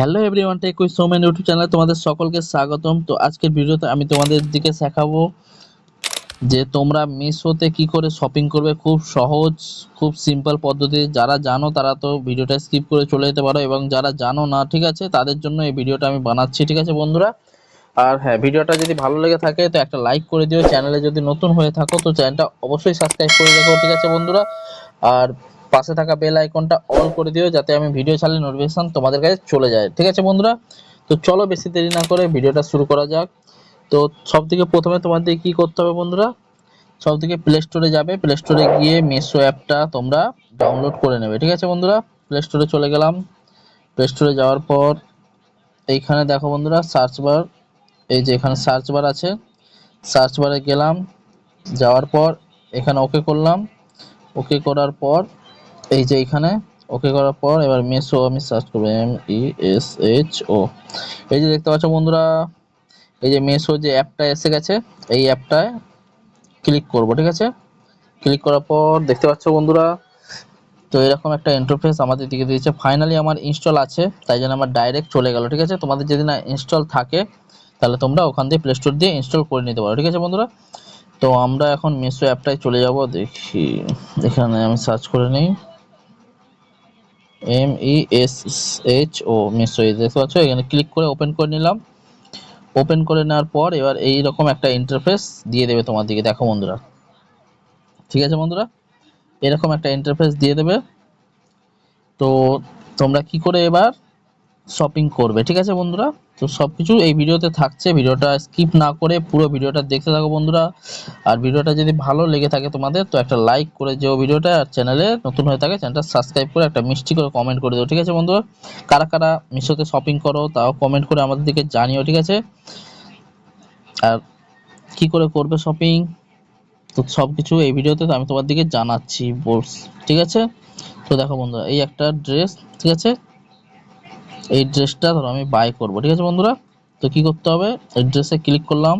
Hello everyone tech with Somen YouTube চ্যানেলে তোমাদের সকলকে স্বাগতম। তো আজকের ভিডিওতে আমি তোমাদের দিকে শেখাবো যে তোমরা মিশোতে কি করে শপিং করবে। খুব সহজ, খুব সিম্পল পদ্ধতি। যারা জানো তারা তো ভিডিওটা স্কিপ করে চলে যেতে পারো এবং যারা জানো না, ঠিক আছে, তাদের জন্য এই ভিডিওটা আমি বানাচ্ছি, ঠিক আছে বন্ধুরা? আর হ্যাঁ ভিডিওটা যদি ভালো লেগে থাকে তো একটা লাইক করে দিও। চ্যানেলে যদি নতুন হয়ে থাকো তো চ্যানেলটা অবশ্যই সাবস্ক্রাইব করে রেখো, ঠিক আছে বন্ধুরা? আর পাশে থাকা বেল আইকনটা অল করে দিও যাতে আমি ভিডিও ছাড়লে নোটিফিকেশন তোমাদের কাছে চলে যায়। ঠিক আছে বন্ধুরা? তো চলো বেশি দেরি না করে ভিডিওটা শুরু করা যাক। তো সব থেকে প্রথমে তোমাদের কি করতে হবে বন্ধুরা? সব থেকে প্লে স্টোরে যাবে। প্লে স্টোরে গিয়ে মেসো অ্যাপটা তোমরা ডাউনলোড করে নেবে। ঠিক আছে বন্ধুরা? প্লে স্টোরে চলে গেলাম। প্লে স্টোরে যাওয়ার পর এইখানে দেখো বন্ধুরা সার্চ বার এই যে এখানে সার্চ বার আছে। সার্চ বারে গেলাম, যাওয়ার পর এখানে ওকে করলাম। ওকে করার পর এই যে এখানে ওকে করার পর এবার মেসো আমি সার্চ করব M E S H O এই যে দেখতে পাচ্ছ বন্ধুরা, এই যে মেসো যে অ্যাপটা এসে গেছে, এই অ্যাপটায় ক্লিক করব, ঠিক আছে? ক্লিক করার পর দেখতে পাচ্ছ বন্ধুরা, তো এরকম একটা ইন্টারফেস আমাদের দিকে দিয়েছে। ফাইনালি আমার ইনস্টল আছে, তাই জন্য আমার ডাইরেক্ট চলে গেল, ঠিক আছে? তোমাদের যদি না ইনস্টল থাকে, তাহলে তোমরা ওখান দিয়ে প্লে স্টোর দিয়ে ইনস্টল করে নিতে পারো, ঠিক আছে বন্ধুরা? তো আমরা এখন মেসো অ্যাপটায় চলে যাব, দেখি। এখানে আমি সার্চ করে নিই। M E S H O Meesho এই দেখতে পাচ্ছ, এখানে ক্লিক করে ওপেন করে নিলাম। ওপেন করে নেওয়ার পর এবার এই রকম একটা ইন্টারফেস দিয়ে দেবে তোমার দিকে। দেখো বন্ধুরা। ঠিক আছে বন্ধুরা? এরকম একটা ইন্টারফেস দিয়ে দেবে। তো তোমরা কি করে এবার শপিং করবে, ঠিক আছে বন্ধুরা? তো সব কিছু এই ভিডিওতে থাকছে, ভিডিওটা স্কিপ না করে পুরো ভিডিওটা দেখতে থাকো বন্ধুরা। আর ভিডিওটা যদি ভালো লেগে থাকে তোমাদের, তো একটা লাইক করে যেও ভিডিওটা, আর চ্যানেলে নতুন হয়ে থাকে চ্যানেলটা সাবস্ক্রাইব করে একটা মিষ্টি করে কমেন্ট করে দিও, ঠিক আছে বন্ধুরা? কারা কারা মিশোতে শপিং করো, তাও কমেন্ট করে আমাদের দিকে জানিও, ঠিক আছে? আর কি করে করবে শপিং তো সব কিছু এই ভিডিওতে আমি তোমার দিকে জানাচ্ছি ঠিক আছে? তো দেখো বন্ধুরা, এই একটা ড্রেস ঠিক আছে? এই ড্রেসটা ধরো আমি বাই করব, ঠিক আছে বন্ধুরা? তো কি করতে হবে? এই ড্রেসে ক্লিক করলাম।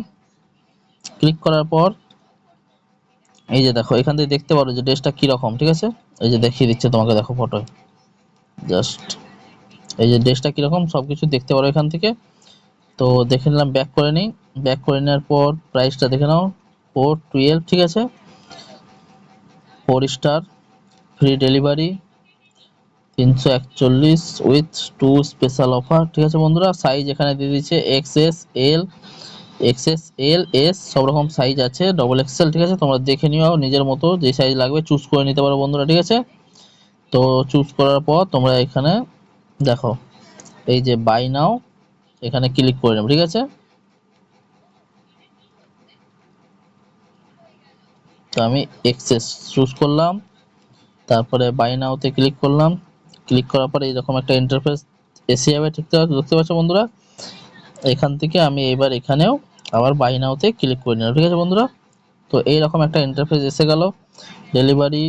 ক্লিক করার পর এই যে দেখো, এখান থেকে দেখতে পারো যে ড্রেসটা কীরকম, ঠিক আছে? এই যে দেখিয়ে দিচ্ছে তোমাকে, দেখো ফটোয় জাস্ট এই যে ড্রেসটা কীরকম সব কিছু দেখতে পারো এখান থেকে। তো দেখে নিলাম ব্যাক করে নিই। ব্যাক করে নেওয়ার পর প্রাইসটা দেখে নাও। ফোর টুয়েলভ ঠিক আছে? ফোর স্টার ফ্রি ডেলিভারি তিনশো একচল্লিশ উইথ টু স্পেশাল অফার ঠিক আছে বন্ধুরা সাইজ এখানে দিয়ে দিচ্ছে XS L XS L S সব রকম সাইজ আছে ডবল এক্সেল ঠিক আছে? তোমরা দেখে নিও, নিজের মতো যে সাইজ লাগবে চুজ করে নিতে পারো বন্ধুরা, ঠিক আছে? তো চুজ করার পর তোমরা এখানে দেখো, এই যে বাই নাও এখানে ক্লিক করে নেবে, ঠিক আছে? তো আমি এক্সেস চুজ করলাম, তারপরে বাই নাওতে ক্লিক করলাম। ক্লিক করার পরে এরকম একটা ইন্টারফেস এসে যাবে ঠিক দেখতে পাচ্ছ বন্ধুরা? এখান থেকে আমি এবার এখানেও আবার বাই নাওতে ক্লিক করে নিলাম, ঠিক আছে বন্ধুরা? তো এইরকম একটা ইন্টারফেস এসে গেল। ডেলিভারি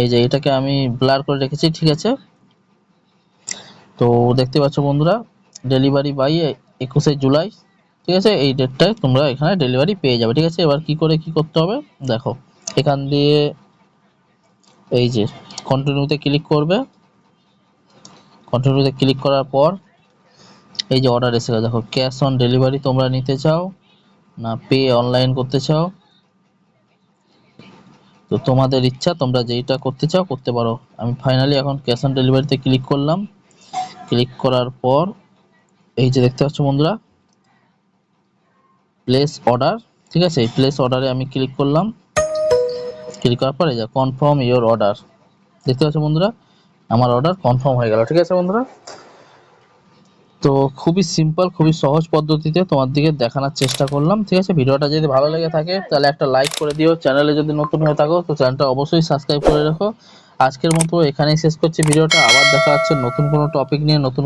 এই যে এটাকে আমি ব্লার করে রেখেছি, ঠিক আছে? তো দেখতে পাচ্ছ বন্ধুরা ডেলিভারি বাই একুশে জুলাই, ঠিক আছে? এই ডেটটায় তোমরা এখানে ডেলিভারি পেয়ে যাবে, ঠিক আছে? এবার কি করে কি করতে হবে? দেখো, এখান দিয়ে এই যে কন্টিনিউতে ক্লিক করবে। কন্টিনিউতে ক্লিক করার পর, এই যে অর্ডার এসে গেছে দেখো ক্যাশ অন ডেলিভারি তোমরা নিতে চাও না পে অনলাইন করতে চাও, তো তোমাদের ইচ্ছা তোমরা যেইটা করতে চাও করতে পারো। আমি ফাইনালি এখন ক্যাশ অন ডেলিভারিতে ক্লিক করলাম। ক্লিক করার পর, এই যে দেখতে পাচ্ছ বন্ধুরা প্লেস অর্ডার ঠিক আছে? এই প্লেস অর্ডারে আমি ক্লিক করলাম। ক্লিক করার পরে যা কনফার্ম ইওর অর্ডার দেখতে পাচ্ছ বন্ধুরা, আমার অর্ডার কনফার্ম হয়ে গেল, ঠিক আছে বন্ধুরা? তো খুবই সিম্পল খুবই সহজ পদ্ধতিতে তোমার দিকে দেখানোর চেষ্টা করলাম, ঠিক আছে? ভিডিওটা যদি ভালো লেগে থাকে, তাহলে একটা লাইক করে দিও। চ্যানেলে যদি নতুন হয়ে থাকো, তো চ্যানেলটা অবশ্যই সাবস্ক্রাইব করে রাখো। আজকের মতো এখানেই শেষ করছি ভিডিওটা, আবার দেখা হচ্ছে নতুন কোনো টপিক নিয়ে, নতুন